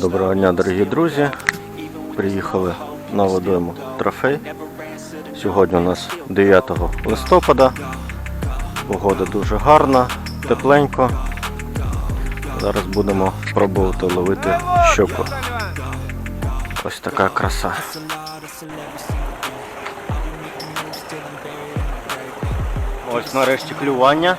Доброго дня, дорогі друзі. Приїхали на водойму трофей. Сьогодні у нас 9 листопада. Погода дуже гарна, тепленько. Зараз будемо пробувати ловити щуку. Ось така краса. Ось нарешті клювання.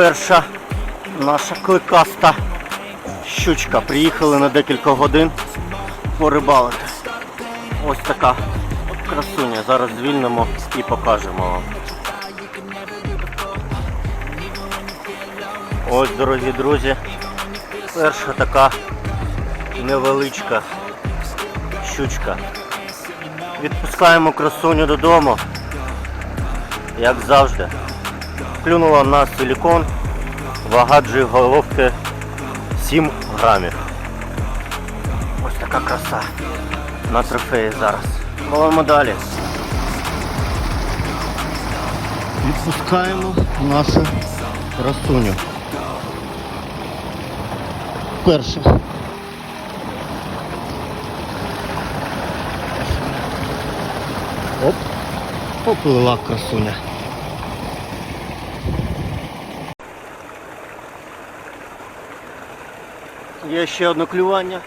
Перша наша кликаста щучка. Приїхали на декілька годин порибалити. Ось така красуня. Зараз звільнимо і покажемо вам. Ось, дорогі друзі, перша така невеличка щучка. Відпускаємо красуню додому, як завжди. Клюнула на силікон, вага головки 7 грамів. Ось така краса на трофеї зараз. Ловимо далі. Відпускаємо нашу красуню. Перша. Оп, поплила красуня. Є ще одне клювання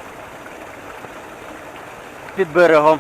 під берегом.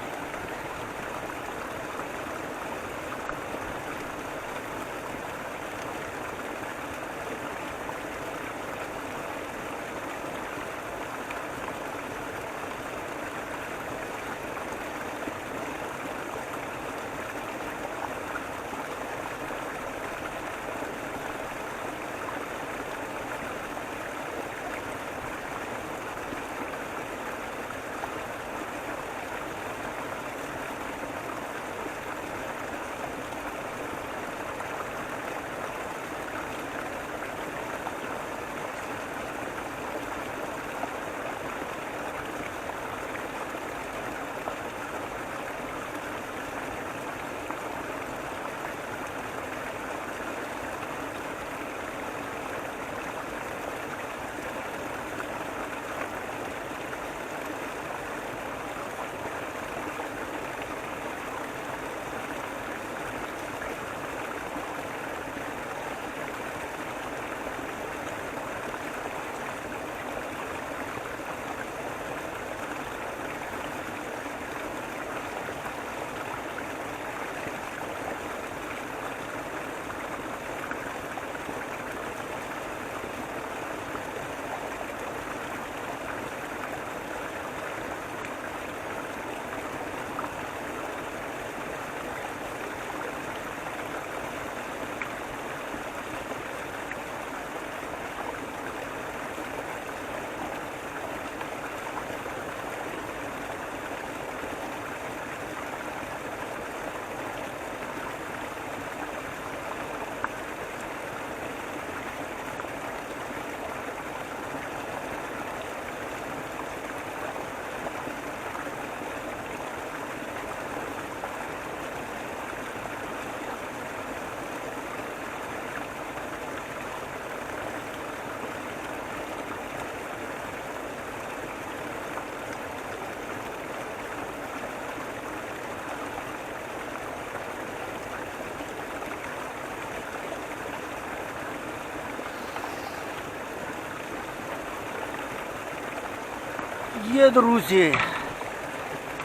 Є, друзі.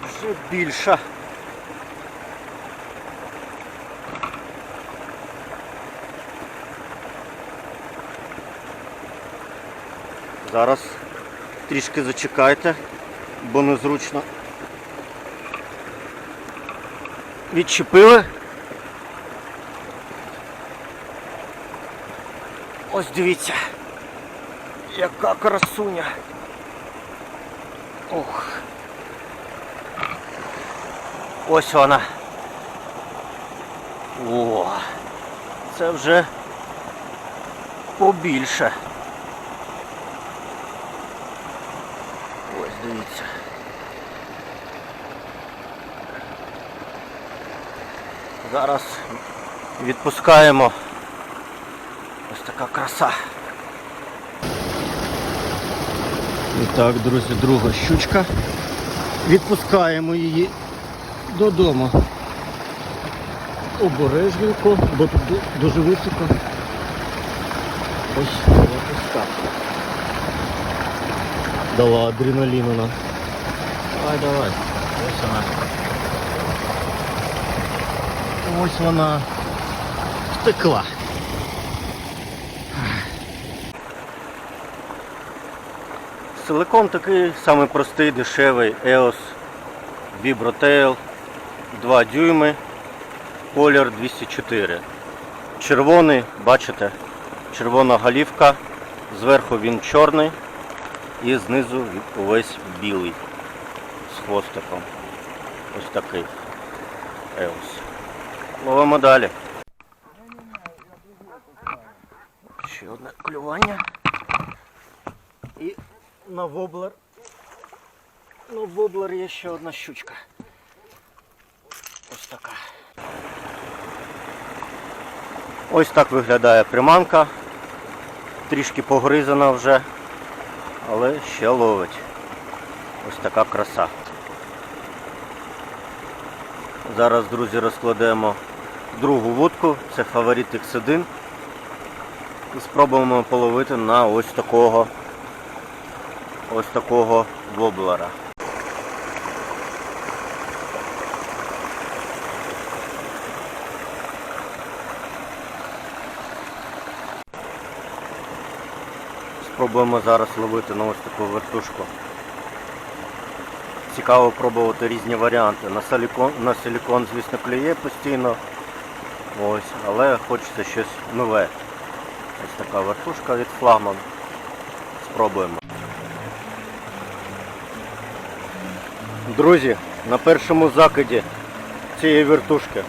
Вже більша. Зараз трішки зачекайте, бо незручно. Відчепили. Ось дивіться. Яка красуня. Ох. Ось вона. О, це вже побільше. Ось дивіться. Зараз відпускаємо. Ось така краса. І так, друзі, друга щучка. Відпускаємо її додому. Обережненько, бо тут дуже високо. Ось ось так. Дала адреналіну нам. Давай, давай. Ось вона. Ось вона втекла. Силикон такий самий простий, дешевий EOS Vibrotail 2 дюйми, колір 204. Червоний, бачите, червона голівка, зверху він чорний і знизу увесь білий з хвостиком. Ось такий EOS. Ловимо далі. Ще одне клювання. На воблер. На воблер є ще одна щучка. Ось така. Ось так виглядає приманка. Трішки погризана вже, але ще ловить. Ось така краса. Зараз, друзі, розкладемо другу вудку. Це фаворит X1. І спробуємо половити на ось такого ось такого воблера. Спробуємо зараз ловити на ось таку вертушку. Цікаво пробувати різні варіанти. На силікон, на силікон звісно, клює постійно. Ось, але хочеться щось нове. Ось така вертушка від флагман. Спробуємо. Друзі, на першому закиді цієї вертушки.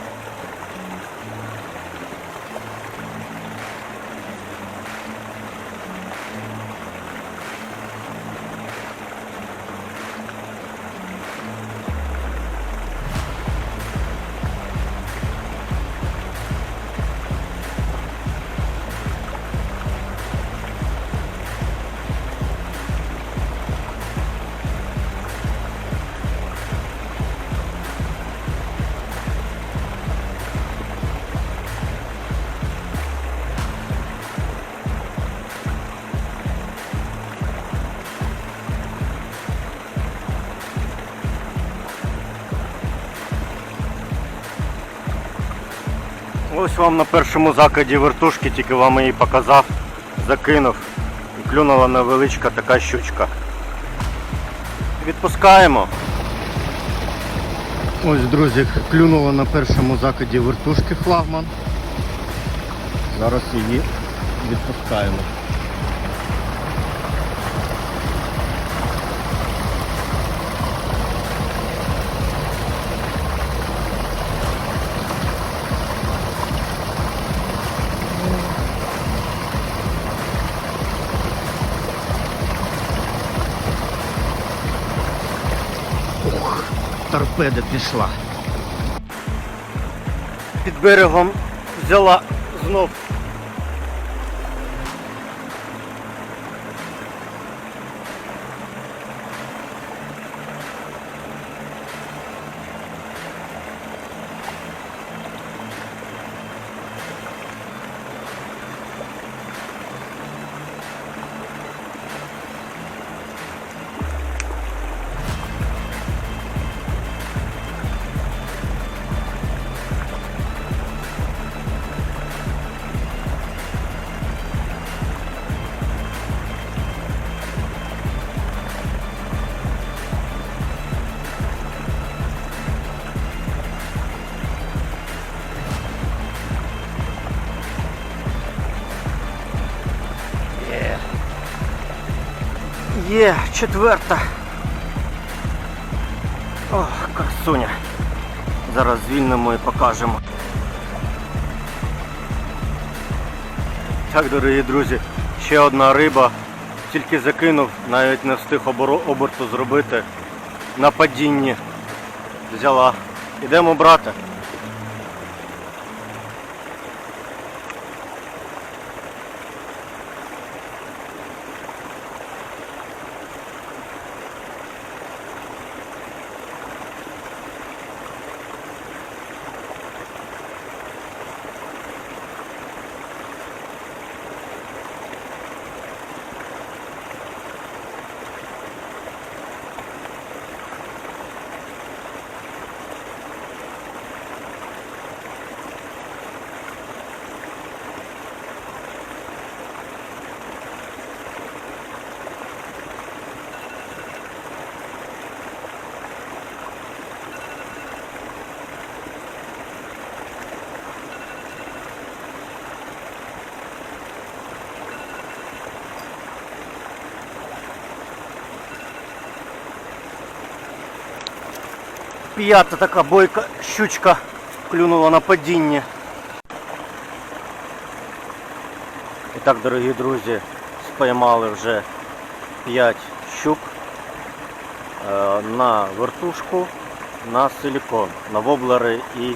Ось вам на першому закиді вертушки, тільки вам її показав, закинув і клюнула невеличка така щучка. Відпускаємо. Ось, друзі, клюнула на першому закиді вертушки флагман. Зараз її відпускаємо. Торпеда пішла. Під берегом взяла знов. Є, четверта. Ох, красуня. Зараз звільнимо і покажемо. Так, дорогі друзі, ще одна риба. Тільки закинув, навіть не встиг оберту зробити. На падінні взяла. Ідемо брати. П'ята така бойка щучка клюнула на падінні. І так, дорогі друзі, спіймали вже 5 щук е, на вертушку, на силікон, на воблери і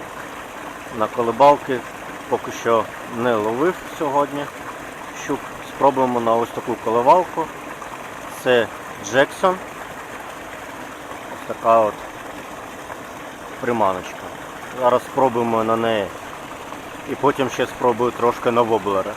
на колебалки. Поки що не ловив сьогодні щук. Спробуємо на ось таку коливалку. Це Джексон. Ось така от приманочка. Зараз спробуємо на неї. І потім ще спробую трошки на воблери.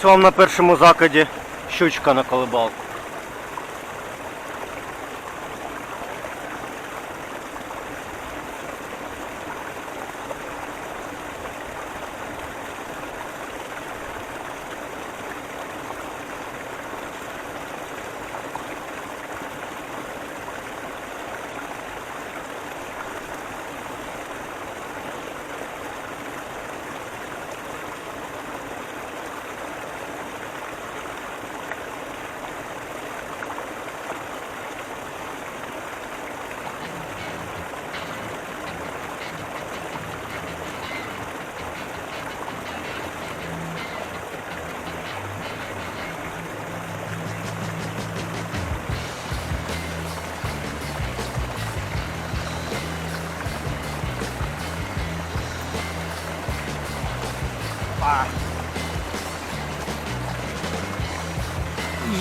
Ось вам на першому закиді щучка на колебалку.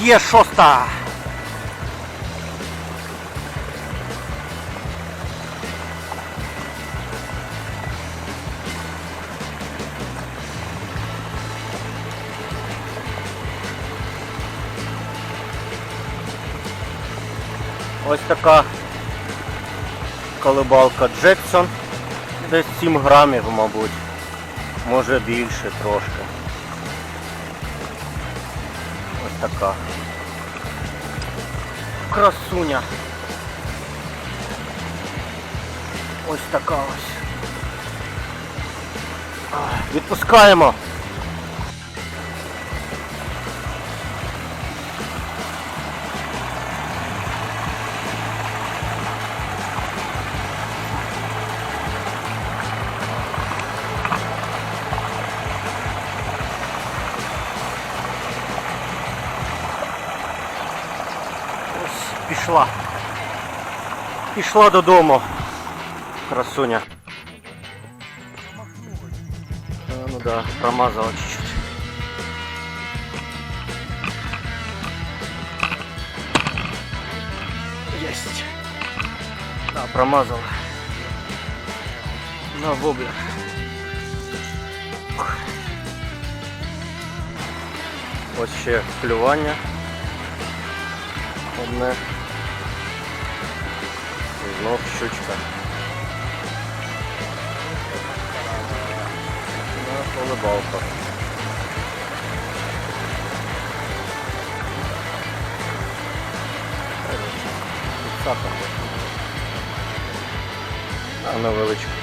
Є шоста. Ось така колебалка Джексон. Десь 7 грамів, мабуть. Може більше трошки. Така. Красуня. Ось така ось. Відпускаємо. Пішла. Пішла додому. Красуня. А, ну да, промазала чуть-чуть. Есть. Да, промазала. На воблях. Ось ще. Одне счетчика. Да, улыбался. Фіксатор. А невеличкий.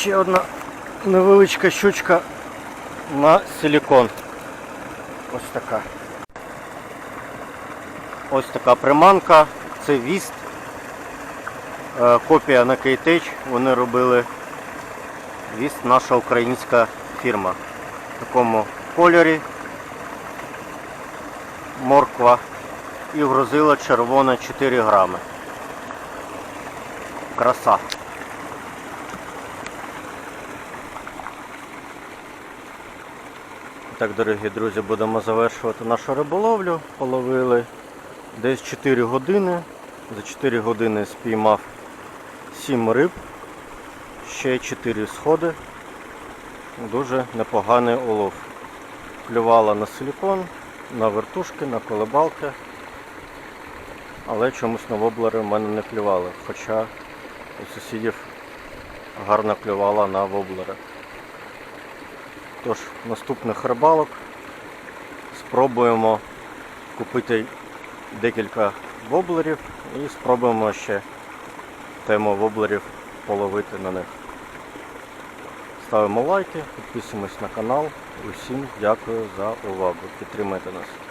Ще одна невеличка щучка на силікон. Ось така. Ось така приманка. Це віст. Е, Копія на Кейтеч. Вони робили віст наша українська фірма. В такому кольорі. Морква. І грузила червона 4 грами. Краса. Так, дорогі друзі, будемо завершувати нашу риболовлю. Половили десь 4 години. За 4 години спіймав 7 риб, ще 4 сходи. Дуже непоганий улов. Клювала на силікон, на вертушки, на колебалки. Але чомусь на воблери в мене не клювали. Хоча у сусідів гарно клювала на воблери. Тож, наступних рибалок спробуємо купити декілька воблерів і спробуємо ще тему воблерів половити на них. Ставимо лайки, підписуємось на канал. Усім дякую за увагу. Підтримайте нас.